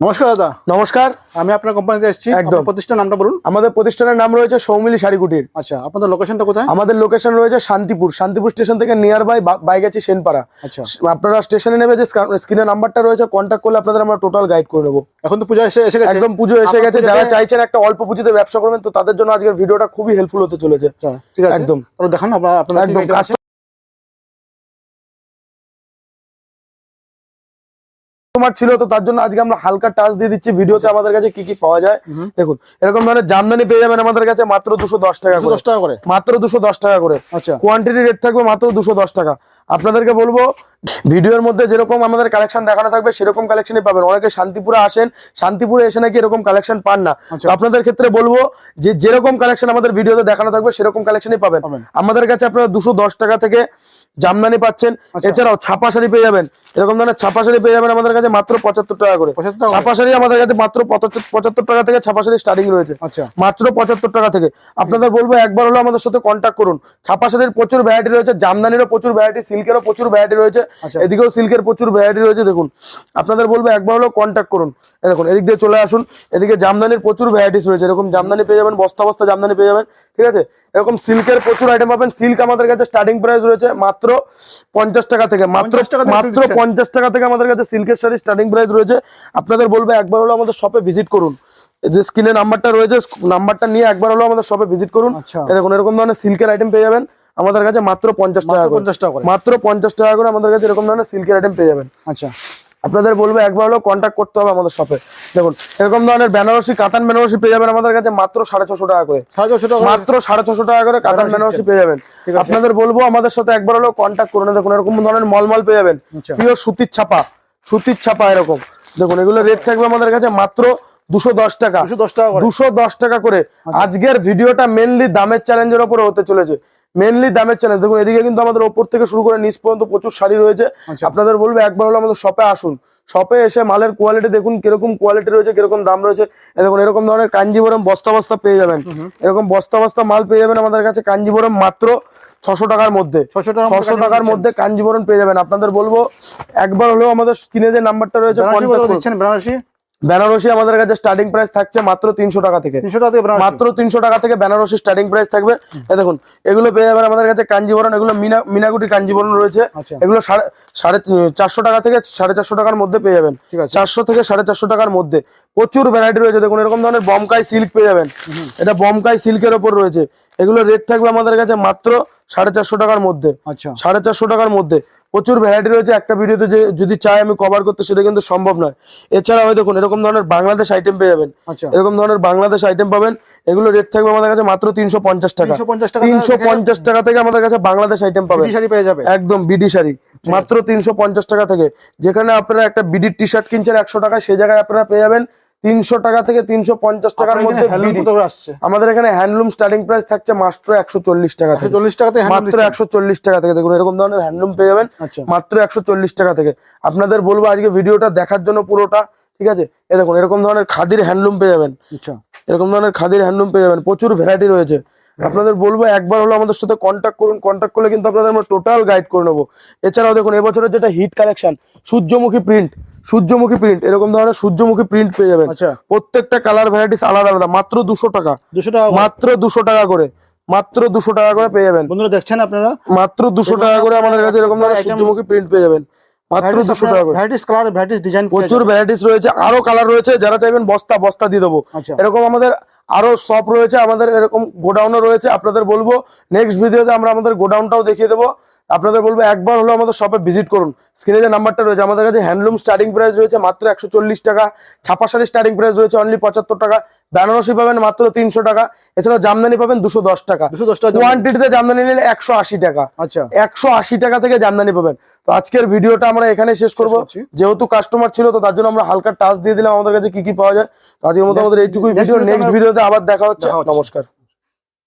নমস্কার দাদা। নমস্কার। আমি আপনার কোম্পানিতে এসেছি। একদম। প্রতিষ্ঠান নামটা বলুন। আমাদের প্রতিষ্ঠানের নাম রয়েছে সৌমিলি শাড়ি কুটির আচ্ছা আপনাদের লোকেশনটা কোথায়? আমাদের লোকেশন রয়েছে শান্তিপুর। শান্তিপুর স্টেশন থেকে নিয়ার বাই বাইগাছি সেনপাড়া। আচ্ছা। আপনারা স্টেশনে নেবে যে স্ক্রিনের নাম্বারটা রয়েছে কন্ট্যাক্ট করলে আপনাদের আমরা টোটাল গাইড করে নেব। এখন তো পূজা এসে এসে গেছে। একদম পুজো এসে গেছে। যারা চাইছেন একটা অল্প পুজোতে ব্যবসা করবেন তো তাদের জন্য আজকের ভিডিওটা খুবই হেল্পফুল হতে চলেছে। আচ্ছা, ঠিক আছে। একদম। দেখান আপনার আপনার একদম। কাস্টমার ছিল তো তার জন্য আজকে আমরা হালকা টাচ দিয়ে দিচ্ছি। ভিডিওতে আমাদের কাছে কি কি পাওয়া যায়? দেখুন এরকম ধরনের জামদানি পেয়ে যাবেন আমাদের কাছে মাত্র দুশো দশ টাকা করে। দশ টাকা করে? মাত্র দুশো দশ টাকা করে। আচ্ছা। কোয়ান্টিটি রেট থাকবে মাত্র দুশো দশ টাকা। আপনাদেরকে বলব ভিডিওর মধ্যে যেরকম আমাদের কালেকশন দেখানো থাকবে সেরকম কালেকশনই পাবেন। অনেকে শান্তিপুরে আসেন শান্তিপুরে এসে নাকি এরকম কালেকশন পান না। আচ্ছা। আপনাদের ক্ষেত্রে বলব যে যেরকম কালেকশন আমাদের ভিডিওতে দেখানো থাকবে সেরকম কালেকশনই পাবেন। আমাদের কাছে আপনারা দুশো দশ টাকা থেকে জামদানি পাচ্ছেন। আচ্ছা। এছাড়াও ছাপা শাড়ি পেয়ে যাবেন। এরকম ধরনের ছাপা শাড়ি পেয়ে যাবেন আমাদের কাছে মাত্র পঁচাত্তর টাকা করে। ছাপা শাড়ি আমাদের কাছে মাত্র পঁচাত্তর পঁচাত্তর টাকা থেকে ছাপা শাড়ি স্টার্টিং রয়েছে। আচ্ছা। মাত্র পঁচাত্তর টাকা থেকে। আপনাদের বলব একবার হলো আমাদের সাথে কন্ট্যাক্ট করুন। ছাপা শাড়ির প্রচুর ভ্যারাইটি রয়েছে জামদানিরও প্রচুর ভ্যারাইটি সিল্কেরও প্রচুর ভ্যারাইটি রয়েছে। আচ্ছা। এদিকেও সিল্কের প্রচুর ভ্যারাইটি রয়েছে দেখুন। আপনাদের বলব একবার হলো কন্ট্যাক্ট করুন। দেখুন এদিক দিয়ে চলে আসুন। এদিকে জামদানির প্রচুর ভ্যারাইটিস রয়েছে। এরকম জামদানি পেয়ে যাবেন বস্তা বস্তা জামদানি পেয়ে যাবেন ঠিক আছে? এরকম সিল্কের প্রচুর আইটেম পাবেন। সিল্ক আমাদের কাছে স্টার্টিং প্রাইস রয়েছে মাত্র পঞ্চাশ টাকা থেকে মাত্র মাত্র পঞ্চাশ টাকা থেকে আমাদের কাছে সিল্কের শাড়ি স্টার্টিং প্রাইস রয়েছে। আপনাদের বলব একবার হলো আমাদের শপে ভিজিট করুন। যে স্ক্রিনে নাম্বারটা রয়েছে নাম্বারটা নিয়ে একবার হলো আমাদের শপে ভিজিট করুন। আচ্ছা। দেখুন এরকম ধরনের সিল্কের আইটেম পেয়ে যাবেন। আমাদের কাছে মাত্র পঞ্চাশ টাকা করে। পঞ্চাশ টাকা করে। মাত্র পঞ্চাশ টাকা করে আমাদের কাছে এরকম ধরনের সিল্কের আইটেম পেয়ে যাবেন। আচ্ছা। আপনাদের বলব একবার হলো কন্ট্যাক্ট করতে হবে আমাদের শপে দেখুন এরকম ধরনের বেনারসি কাতান বেনারসি পেয়ে যাবেন আমাদের কাছে মাত্র সাড়ে ছশো টাকা করে। মাত্র সাড়ে ছশো টাকা করে কাতান বেনারসি পেয়ে যাবেন। আপনাদের বলব আমাদের সাথে একবার হলো কন্ট্যাক্ট করুন। দেখুন এরকম ধরনের মলমল পেয়ে যাবেন। আচ্ছা। পিওর সুতির ছাপা সুতির ছাপা এরকম। দেখুন এগুলো রেট থাকবে আমাদের কাছে মাত্র দুশো দশ টাকা। দুশো দশ টাকা করে। করে। আজকের ভিডিওটা মেনলি দামের চ্যালেঞ্জের উপরে হতে চলেছে। মেনলি দামের চ্যালেঞ্জ দেখুন এদিকে কিন্তু আমাদের ওপর থেকে শুরু করে নিচ পর্যন্ত প্রচুর শাড়ি রয়েছে। আচ্ছা। আপনাদের বলব একবার হলো আমাদের শপে আসুন। শপে এসে মালের কোয়ালিটি দেখুন কীরকম কোয়ালিটি রয়েছে কীরকম দাম রয়েছে। দেখুন এরকম ধরনের কাঞ্জিবরম বস্তা বস্তা পেয়ে যাবেন। এরকম বস্তা বস্তা মাল পেয়ে যাবেন আমাদের কাছে কাঞ্জিবরম মাত্র ছশো টাকার মধ্যে। ছশো ছশো টাকার মধ্যে কাঞ্জিবরম পেয়ে যাবেন। আপনাদের বলব একবার হলেও আমাদের স্ক্রিনে যে নাম্বারটা রয়েছে বেনারসি আমাদের কাছে স্টার্টিং প্রাইস থাকছে মাত্র তিনশো টাকা থেকে। তিনশো টাকা থেকে মাত্র তিনশো টাকা থেকে বেনারসি স্টার্টিং প্রাইস থাকবে। দেখুন এগুলো পেয়ে যাবেন আমাদের কাছে কাঞ্জিবরণ এগুলো মিনা মিনাগুটি কাঞ্জিবরণ রয়েছে। আচ্ছা। এগুলো সাড়ে সাড়ে চারশো টাকা থেকে সাড়ে চারশো টাকার মধ্যে পেয়ে যাবেন। চারশো থেকে সাড়ে চারশো টাকার মধ্যে। প্রচুর ভ্যারাইটি রয়েছে। দেখুন এরকম ধরনের বমকাই সিল্ক পেয়ে যাবেন। এটা বমকাই সিল্কের ওপর রয়েছে। এগুলো রেট থাকবে আমাদের কাছে মাত্র সাড়ে চারশো টাকার মধ্যে। আচ্ছা। সাড়ে চারশো টাকার মধ্যে। প্রচুর ভ্যারাইটি রয়েছে। একটা ভিডিওতে যে যদি চাই আমি কভার করতে সেটা কিন্তু সম্ভব নয়। এছাড়াও এই দেখুন এরকম ধরনের বাংলাদেশ আইটেম পেয়ে যাবেন। আচ্ছা। এরকম ধরনের বাংলাদেশ আইটেম পাবেন। এগুলো রেট থাকবে আমাদের কাছে মাত্র তিনশো পঞ্চাশ টাকা। তিনশো পঞ্চাশ টাকা থেকে আমাদের কাছে বাংলাদেশ আইটেম পাবেন। শাড়ি পেয়ে যাবে। একদম বিডি শাড়ি। মাত্র তিনশো পঞ্চাশ টাকা থেকে। যেখানে আপনারা একটা বিডির টি শার্ট কিনছেন একশো টাকা সেই জায়গায় আপনারা পেয়ে যাবেন। তিনশো টাকা থেকে তিনশো পঞ্চাশ টাকার মধ্যে আমাদের এখানে হ্যান্ডলুম স্টার্টিং প্রাইস থাকছে মাত্র একশো চল্লিশ টাকা থেকে। চল্লিশ টাকাতে হ্যান্ডলুম মাত্র একশো চল্লিশ টাকা থেকে। দেখুন এরকম ধরনের হ্যান্ডলুম পেয়ে যাবেন আচ্ছা। মাত্র একশো চল্লিশ টাকা থেকে। আপনাদের বলব আজকে ভিডিওটা দেখার জন্য পুরোটা ঠিক আছে? এ দেখুন এরকম ধরনের খাদির হ্যান্ডলুম পেয়ে যাবেন। আচ্ছা। এরকম ধরনের খাদির হ্যান্ডলুম পেয়ে যাবেন। প্রচুর ভ্যারাইটি রয়েছে। আপনাদের বলব একবার হলো আমাদের সাথে কন্ট্যাক্ট করুন। কন্ট্যাক্ট করলে কিন্তু আপনাদের আমরা টোটাল গাইড করে নেব। এছাড়াও দেখুন এবছরের যেটা হিট কালেকশন সূর্যমুখী প্রিন্ট সূর্যমুখী প্রিন্ট এরকম ধরনের সূর্যমুখী প্রিন্ট পেয়ে যাবেন। আচ্ছা। প্রত্যেকটা কালার ভ্যারাইটিস আলাদা আলাদা মাত্র দুশো টাকা। দুশো টাকা মাত্র দুশো টাকা করে মাত্র দুশো টাকা করে পেয়ে যাবেন। বন্ধুরা দেখছেন আপনারা? মাত্র দুশো টাকা করে আমাদের কাছে এরকম ধরনের সূর্যমুখী প্রিন্ট পেয়ে যাবেন। মাত্র দুশো টাকা করে। ভ্যারাইটিস কালার ভ্যারাইটিস ডিজাইন প্রচুর ভ্যারাইটিস রয়েছে আরও কালার রয়েছে যারা চাইবেন বস্তা বস্তা দিয়ে দেবো। আচ্ছা। এরকম আমাদের আরও শপ রয়েছে আমাদের এরকম গোডাউনও রয়েছে। আপনাদের বলব নেক্সট ভিডিওতে আমরা আমাদের গোডাউনটাও দেখিয়ে দেবো। আপনাদের বলব একবার হলো আমাদের শপে ভিজিট করুন। স্ক্রিনে যে নাম্বারটা রয়েছে আমাদের কাছে হ্যান্ডলুম স্টার্টিং প্রাইস রয়েছে মাত্র একশো চল্লিশ টাকা ছাপা শাড়ি স্টার্টিং প্রাইস রয়েছে অনলি পঁচাত্তর টাকা বেনারসি পাবেন মাত্র তিনশো টাকা এছাড়া জামদানি পাবেন দুশো দশ টাকা। দুশো দশ টাকা কোয়ান্টিটিতে জামদানি নিলে একশো আশি টাকা। আচ্ছা। একশো আশি টাকা থেকে জামদানি পাবেন। তো আজকের ভিডিওটা আমরা এখানে শেষ করব। যেহেতু কাস্টমার ছিল তো তার জন্য আমরা হালকা টাচ দিয়ে দিলাম। আমাদের কাছে কি কি পাওয়া যায় তো আজকের মতো আমাদের এইটুকুই ভিডিও নেক্সট ভিডিওতে আবার দেখা হচ্ছে। নমস্কার।